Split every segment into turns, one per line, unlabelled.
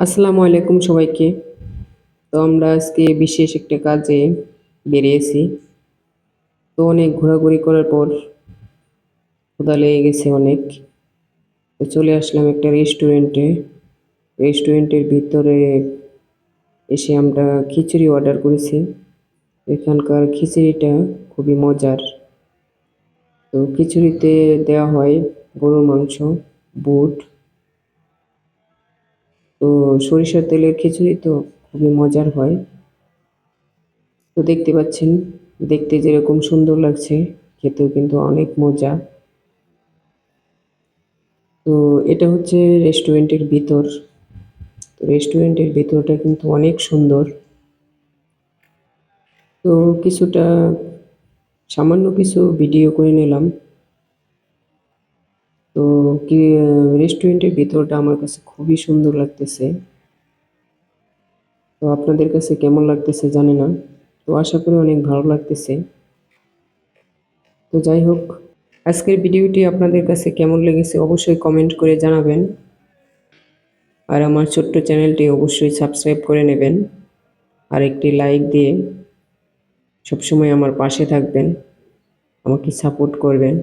আসসালামু আলাইকুম সবাইকে। তো আমরা আজকে বিশেষ একটা কাজে বেরিয়েছি। তো অনেক ঘোরাঘুরি করার পর ক্ষুধা লেগে গেছে অনেক। তো চলে আসলাম একটা রেস্টুরেন্টে। রেস্টুরেন্টের ভিতরে এসে আমরা খিচুড়ি অর্ডার করেছি। এখানকার খিচুড়িটা খুবই মজার। তো খিচুড়িতে দেওয়া হয় গরুর মাংস, বুট তো সরিষার তেলের খিচুড়ি তো খুবই মজার হয়। তো দেখতে পাচ্ছেন, দেখতে যেরকম সুন্দর লাগছে, খেতেও কিন্তু অনেক মজা। তো এটা হচ্ছে রেস্টুরেন্টের ভিতর। তো রেস্টুরেন্টের ভিতরটা কিন্তু অনেক সুন্দর। তো কিছুটা সামান্য কিছু ভিডিও করে নিলাম। তো কি রেস্টুরেন্টের ভিতরটা আমার কাছে খুবই সুন্দর লাগতেছে। তো আপনাদের কাছে কেমন লাগতেছে জানি না, তো আশা করি অনেক ভালো লাগতেছে। তো যাই হোক, আজকের ভিডিওটি আপনাদের কাছে কেমন লেগেছে অবশ্যই কমেন্ট করে জানাবেন। আর আমার ছোট্ট চ্যানেলটি অবশ্যই সাবস্ক্রাইব করে নেবেন। আর একটি লাইক দিয়ে সবসময় আমার পাশে থাকবেন, আমাকে সাপোর্ট করবেন।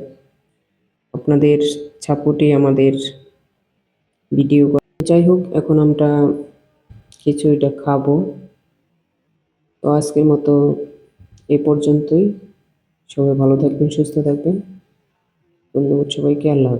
আপনাদের ছাপুটি আমাদের ভিডিও যাই হোক, এখন আমরা কিছু এটা খাব। তো আজকের মতো এ পর্যন্তই। সবাই ভালো থাকবেন, সুস্থ থাকবেন। ধন্যবাদ সবাইকে, আল্লাহ